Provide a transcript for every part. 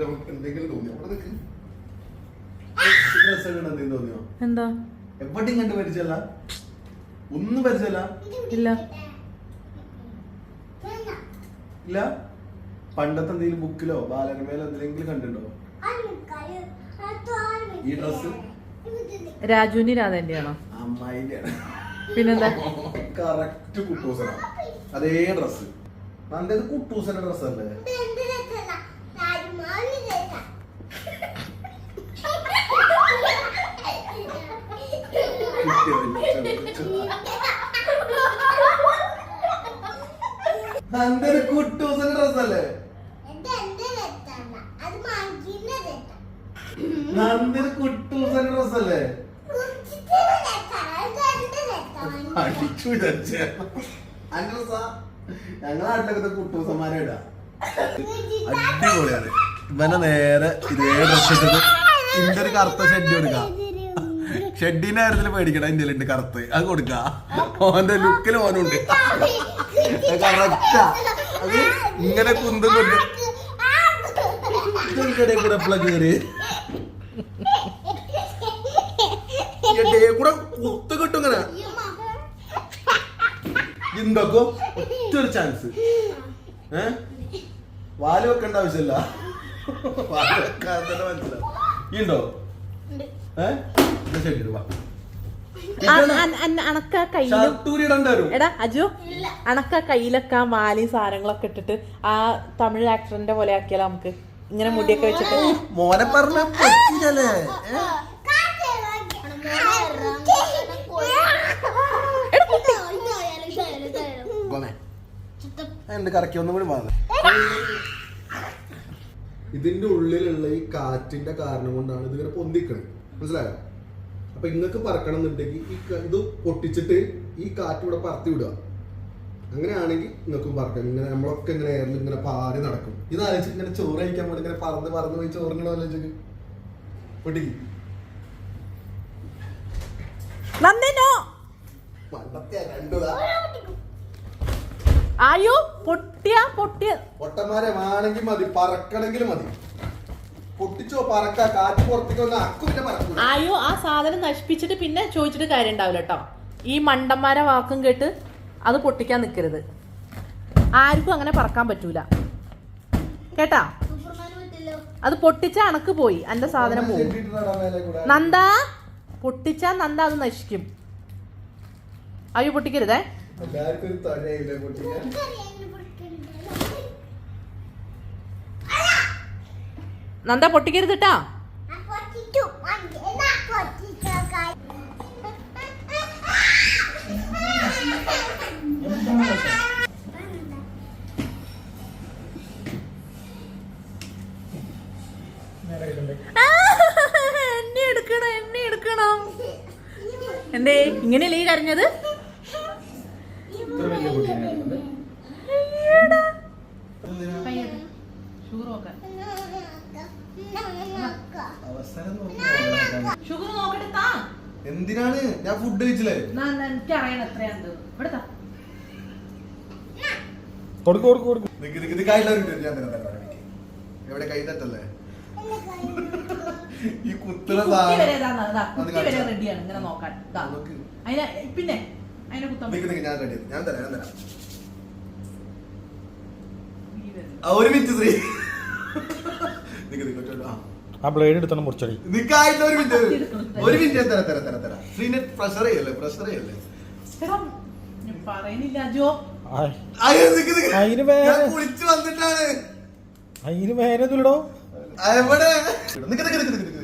കണ്ടിട്ട് നമുക്ക് എന്തെങ്കിലും തോന്നിയോ? അവിടെ നിൽക്ക് എന്തെങ്കിലും തോന്നിയോ? എന്താ? എവിടെയും കണ്ട് പരിചയല്ല ഒന്നും പരിചയല്ല ഇല്ല. ഇല്ല? പണ്ടത്തെ എന്തെങ്കിലും ബുക്കിലോ ബാലരമയിലോ എന്തെങ്കിലും കണ്ടിട്ടുണ്ടോ? ഈ ഡ്രസ് രാജുവിന്റെ രാധേന്റെ ആണോ അമ്മായിന്റെ പിന്നെന്താ? കറക്റ്റ് അതേ ഡ്രസ് നല്ലത് കുട്ടൂസന്റെ ഡ്രസ് നല്ലത് കുട്ടൂസന്റെ ഡ്രസ് അല്ലേ നന്ദിന് കുട്ടൂസന്റെ ഡ്രസ് അല്ലേ അടിച്ചു കുട്ടൂസന്മാരെ ഇടാ. അടിപൊളിയാണ്. ഇവനെ നേരെ ഇതേ ഡ്രസ് ഇട്ടിട്ട് ഇന്റെ ഒരു കറുത്ത ഷെഡ് കൊടുക്കാം ഷെഡിന്റെ കാര്യത്തിൽ പേടിക്കണ എന്റെ ഉണ്ട് കറുത്ത്. അത് കൊടുക്ക. ഓന്റെ ലുക്കിൽ ഓനുണ്ട്. കറക്റ്റാ അത് ഇങ്ങനെ കുന്തും കൊണ്ട്. കൂടെ എപ്പോഴാ ഇതിന്റെ കൂടെ കുത്ത് കിട്ടും ഇങ്ങനെ. എന്തൊക്കെ ഒറ്റ ഒരു ചാൻസ് ഏ? വാൽ വെക്കേണ്ട ആവശ്യമില്ല. വാൽ വെക്കാതെ മനസ്സിലാവും ഈ ഉണ്ടോ. ഏ. അണക്ക കയ്യിലും. എടാ അജു അണക്ക കയ്യിലൊക്കെ ആ മാലയും സാധനങ്ങളൊക്കെ ഇട്ടിട്ട് ആ തമിഴ് ആക്ടറിന്റെ പോലെ ആക്കിയാലോ നമുക്ക്? ഇങ്ങനെ മുടിയൊക്കെ വെച്ചിട്ട്. മോനെ പറഞ്ഞ. എന്റെ കറക്കി? ഒന്നും കൂടി ഇതിന്റെ ഉള്ളിലുള്ള ഈ കാറ്റിന്റെ കാരണം കൊണ്ടാണ് ഇതിങ്ങനെ പൊന്തിക്കണത് മനസ്സിലായോ? അപ്പൊ ഇങ്ങക്ക് പറക്കണം എന്നുണ്ടെങ്കിൽ ഈ ഇത് പൊട്ടിച്ചിട്ട് ഈ കാറ്റ് ഇവിടെ പറത്തി വിടുക. അങ്ങനെയാണെങ്കിൽ നിങ്ങൾക്കും പറക്കാം. ഇങ്ങനെ നമ്മളൊക്കെ ഇങ്ങനെ എയറിൽ ഇങ്ങനെ പാറി നടക്കും. ഇത് ആലോചിച്ച് ഇങ്ങനെ ചോറ് കഴിക്കാൻ പോലും ഇങ്ങനെ പറന്ന് പറന്ന് പോയി ചോറിനോ ആലോചിച്ചു രണ്ടുതാ ആയോ? പൊട്ടിയ പൊട്ടിയ പൊട്ടന്മാരെ വേണമെങ്കിൽ മതി. പറക്കണമെങ്കിലും മതി. പൊട്ടിച്ചോ പറക്ക കാറ്റ് പുറത്തേക്ക് വന്ന് പിന്നെ പറക്കൂല ആ സാധനം നശിപ്പിച്ചിട്ട് പിന്നെ ചോദിച്ചിട്ട് കാര്യം ഉണ്ടാവില്ല കേട്ടോ. ഈ മണ്ടന്മാരെ വാക്കും കേട്ട് അത് പൊട്ടിക്കാൻ നിൽക്കരുത് ആർക്കും അങ്ങനെ പറക്കാൻ പറ്റൂല. കേട്ടാ? അത് പൊട്ടിച്ച അണക്ക് പോയി എന്റെ സാധനം പോകും. നന്ദ പൊട്ടിച്ച നന്ദ അത് നശിക്കും. അയ്യോ പൊട്ടിക്കരുതേ. എല്ലാവർക്കും ഒരു തൊഴയില്ലേ പൊട്ടിക്കാൻ നന്ദ പൊട്ടിക്കരുത് എന്നെ എടുക്കണം എന്നെ എടുക്കണം. എന്തേ ഇങ്ങനെയല്ലേ ഈ കരഞ്ഞത്? അവസരം ഷുഗർ നോക്കട്ടെ താ. എന്തിനാണ്? ഞാൻ ഫുഡ് കഴിച്ചില്ലേ? എനിക്ക് അറിയണം എത്രയാണ്ട് ഇവിടെ താ. കൊടുക്ക് കൊടുക്ക് കൊടുക്ക്. നിക്ക് നിക്ക് ഇത് കയ്യിലൊരു ഞാൻ തരാം തരാം എനിക്ക്. എവിടെ കൈ തട്ടല്ലേ? ഈ കുത്തുന്ന റെഡിയാണ് ഇങ്ങനെ നോക്കാൻ. അതിനെ പിന്നെ അതിനെ കുത്താൻ നിക്ക് നിക്ക്. ഞാൻ റെഡി ഞാൻ തരാം ഞാൻ തരാം. ഒരു മിനിറ്റ് ശ്രീ ആ. ആ ബ്ലേഡ് എടുത്തോണ്ട് മുറിച്ചടി. നിക്കായില്ല ഒരു മിനിറ്റ് ഒരു മിനിറ്റ് തര തരാം തരാം തരാം. ശ്രീനെ പ്രഷർ ചെയ്യല്ലേ പ്രഷർ ചെയ്യല്ലേ? പറയുന്നില്ല ജോ. ആയ്. അയ്യോ നിക്ക് നിക്ക്. അതിന് വേറെ- ഞാൻ കുളിച്ച് വന്നിട്ടാണ്. അതിന് വേനൊന്നുമില്ലടോ എവിടെ? നിക്ക് നിക്ക് നിക്ക് നിക്ക്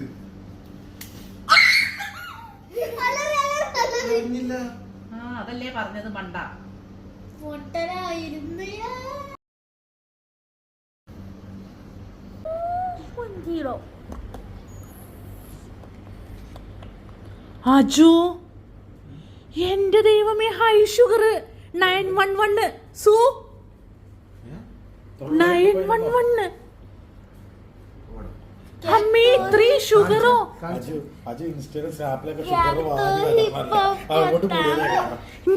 അതല്ലേ പറഞ്ഞത് മണ്ട. അജു എന്റെ ദൈവമേ high sugar nine one one സൂ. നയൻ വൺ വണ്ണ് അമ്മേ ത്രീ ഷുഗറോ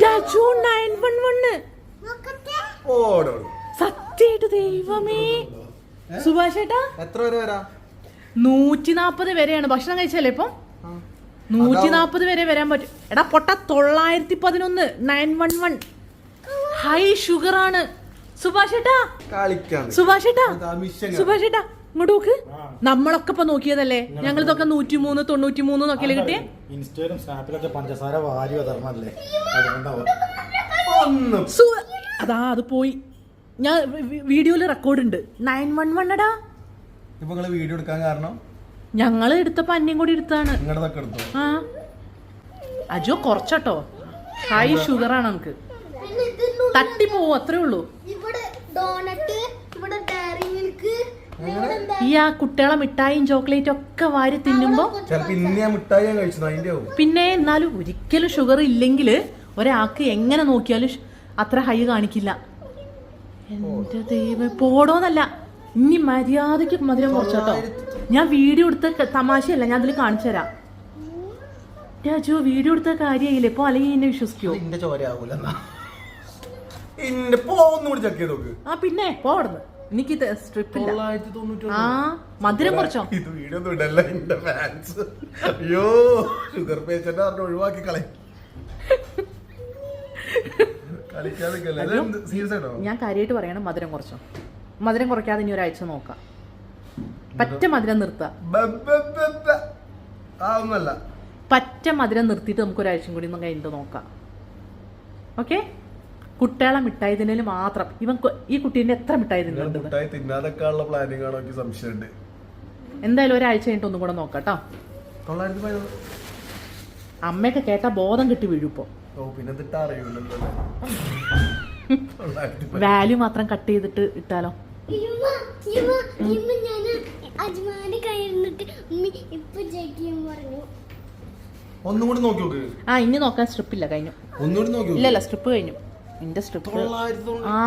അജു നയൻ വൺ വണ്ണ് ഓടോ സത്യായിട്ട് ദൈവമേ. സുഭാഷേട്ടാ എത്ര വരെ വരാ? നൂറ്റി നാപ്പത് വരെയാണ്. ഭക്ഷണം കഴിച്ചല്ലേ ഇപ്പം? നൂറ്റി നാപ്പത് വരെ വരാൻ പറ്റും. എടാ പൊട്ട തൊള്ളായിരത്തി പതിനൊന്ന് nine one one high sugar ആണ്. സുഭാഷ് സുഭാഷേട്ടാ സുഭാഷേട്ടാ സുഭാഷ് ഏട്ടാ. അതാ മിഷൻ സുഭാഷ് ഏട്ടാ ഇങ്ങോട്ട് നോക്ക്. നമ്മളൊക്കെ ഇപ്പൊ നോക്കിയതല്ലേ? ഞങ്ങൾ ഇതൊക്കെ നൂറ്റി മൂന്ന് തൊണ്ണൂറ്റി മൂന്ന് നോക്കിയല്ലേ കിട്ടിയേ ഇൻസ്റ്റയിലും സ്നാപ്പിലൊക്കെ പഞ്ചസാര വാരി സു- അതാ അത് പോയി. ഞാൻ വീഡിയോയിൽ റെക്കോർഡ് ഉണ്ട്. നയൻ വൺ വൺ എടാ. ഇപ്പൊ നിങ്ങൾ വീഡിയോ എടുക്കാൻ കാരണം? ഞങ്ങൾ എടുത്തപ്പോ അന്യം കൂടി എടുത്താണ്. നിങ്ങളതൊക്കെ എടുത്തു? ആ. അജോ കുറച്ചട്ടോ. ഹൈ ഷുഗർ ആണ് നമുക്ക്. തട്ടി പോവും അത്രേ ഉള്ളൂ. ഇവിടെ ഡോണറ്റ് ഇവിടെ ഡയറി മിൽക്ക് ഈ ആ കുട്ടികളെ മിഠായിയും ചോക്ലേറ്റും ഒക്കെ വാരി തിന്നുമ്പോ ചിലപ്പോ ഇന്ന് ഞാൻ മിഠായി ഞാൻ അതിന്റെ ആവും. പിന്നെ എന്നാലും ഒരിക്കലും ഷുഗർ ഇല്ലെങ്കിൽ ഒരാൾക്ക് എങ്ങനെ നോക്കിയാലും ഷ്- അത്ര ഹൈ കാണിക്കില്ല. എന്റെ ദൈവം പോടോന്നല്ല. ഇനി മര്യാദയ്ക്ക് മധുരം കുറച്ചോട്ടോ. ഞാൻ വീഡിയോ എടുത്ത തമാശയല്ല ഞാൻ അതിൽ കാണിച്ചു തരാം. രാജു വീഡിയോ എടുത്ത കാര്യമായില്ലേ? ഇപ്പൊ അല്ലെങ്കിൽ എന്നെ വിശ്വസിക്കോ ആ പിന്നെ പോടുന്നു എനിക്ക് സ്ട്രിപ്പ് ആ മധുരം കുറച്ചോ? ഇത് വീഡിയോ ഒന്നും ഇടല്ല എന്റെ ഫാൻസ് അയ്യോ ഷുഗർ പേഷ്യന്റ് പറഞ്ഞ് ഒഴിവാക്കി കളയും ഞാൻ കാര്യമായിട്ട് പറയണം മധുരം കുറച്ചോ? മധുരം കുറയ്ക്കാതെ ഇനി ഒരാഴ്ച നോക്കാം. പറ്റ മധുരം ബ. പറ്റ മധുരം നിർത്തിയിട്ട് നമുക്ക് ഒരാഴ്ചയും കൂടി ഒന്ന് കഴിഞ്ഞിട്ട് നോക്കാം. ഓക്കെ? കുട്ടികളെ മിഠായി തിന്നൽ മാത്രം. ഇവൻ ഈ കുട്ടീന്റെ എത്ര മിഠായി തിന്നുന്നുണ്ട് സംശയമുണ്ട്. എന്തായാലും ഒരാഴ്ച കഴിഞ്ഞിട്ട് ഒന്നും കൂടെ നോക്കാം കേട്ടോ. അമ്മയൊക്കെ കേട്ട ബോധം കിട്ടി വീഴുപ്പോ. വാല്യൂ മാത്രം കട്ട് ചെയ്തിട്ട് ഇട്ടാലോ? ഒന്നും കൂടി നോക്കി നോക്ക്. ആ ഇനി നോക്കാൻ സ്ട്രിപ്പ് ഇല്ല കഴിഞ്ഞു. ഒന്നുകൂടി നോക്കി. ഇല്ലല്ല സ്ട്രിപ്പ് കഴിഞ്ഞു. നിന്റെ സ്ട്രിപ്പ് ആ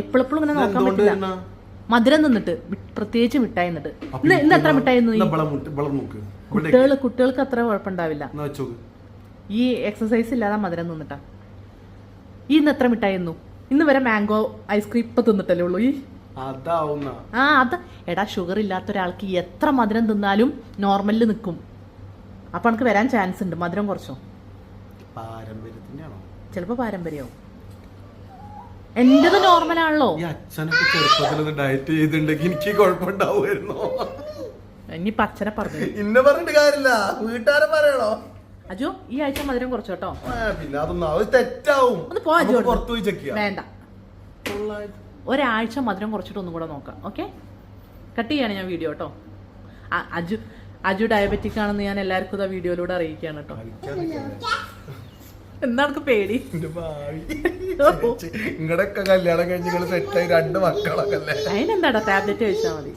എപ്പോഴെപ്പോഴും ഇങ്ങനെ നോക്കാൻ പറ്റില്ല? മധുരം നിന്നിട്ട് പ്രത്യേകിച്ച് മിഠായി ഇന്ന് ഇന്ന് എത്ര മിഠായി കുട്ടികൾ കുട്ടികൾക്ക് അത്ര കുഴപ്പമുണ്ടാവില്ല. ഈ എക്സസൈസ് ഇല്ലാതെ മധുരം നിന്നിട്ടാ ഈ ഇന്ന് എത്ര മിഠായി ഇന്ന് വരെ മാംഗോ ഐസ്ക്രീം ഇപ്പൊ തിന്നിട്ടല്ലേ ഉള്ളൂ. ഈ ആ അത്. എടാ ഷുഗർ ഇല്ലാത്ത ഒരാൾക്ക് എത്ര മധുരം തിന്നാലും നോർമലിൽ നിൽക്കും അപ്പൊ എനിക്ക് വരാൻ ചാൻസ് ഉണ്ട്. മധുരം കുറച്ചോ? ചിലപ്പോ പാരമ്പര്യമാവും എന്റേത് നോർമൽ ആണല്ലോ. അച്ഛനൊക്കെ ചെറുപ്പത്തിൽ ഡയറ്റ് ചെയ്തിട്ടുണ്ടെങ്കിൽ എനിക്ക് കുഴപ്പമുണ്ടാവുമായിരുന്നോ. ഇനി അച്ഛനെ പറഞ്ഞു? ഇന്നെ പറഞ്ഞിട്ട് കാര്യമില്ല. വീട്ടുകാരെ പറയണോ? അജു ഈ ആഴ്ച മധുരം കുറച്ചു കേട്ടോ പിന്നെ അതൊന്നും അത് തെറ്റാവും. ഒന്ന് പോയി ചെക്ക് വേണ്ട. ഒരാഴ്ച മധുരം കുറച്ചിട്ട് ഒന്നും കൂടെ നോക്കാം. ഓക്കെ കട്ട് ചെയ്യാണ് ഞാൻ വീഡിയോ കേട്ടോ അജു അജു ഡയബറ്റിക് ആണെന്ന് ഞാൻ എല്ലാവർക്കും ഇതാ വീഡിയോയിലൂടെ അറിയിക്കുകയാണ് കേട്ടോ എന്താണ് പേടി? നിങ്ങളുടെയൊക്കെ കല്യാണം കഴിഞ്ഞ് സെറ്റായി രണ്ട് മക്കളൊക്കെ അതിനെന്താടാ ടാബ്ലറ്റ് കഴിച്ചാൽ മതി.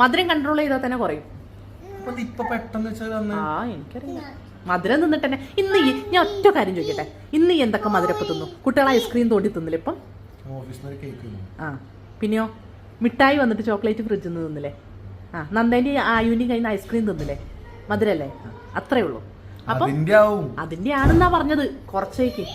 മധുരം കൺട്രോൾ ചെയ്താൽ തന്നെ കുറയും. ആ എനിക്കറിയാം മധുരം തിന്നിട്ടെന്നെ ഇന്ന് ഞാൻ ഒറ്റ കാര്യം ചോദിക്കട്ടെ? ഇന്ന് എന്തൊക്കെ മധുരപ്പ് തിന്നു? കുട്ടികൾ ഐസ്ക്രീം തോണ്ടി തിന്നില്ല ഇപ്പം? ആ പിന്നെയോ? മിഠായി വന്നിട്ട് ചോക്ലേറ്റ് ഫ്രിഡ്ജിൽ നിന്ന് തിന്നില്ലേ? ആ നന്ദേന്റെ ആയുവിന്റെയും കയ്യിൽ നിന്ന് ഐസ്ക്രീം തിന്നില്ലേ? മധുരല്ലേ? അത്രേ ഉള്ളൂ. അപ്പം അതിന്റെ അതിന്റെ ആണെന്നാ പറഞ്ഞത്. കുറച്ചേക്ക്.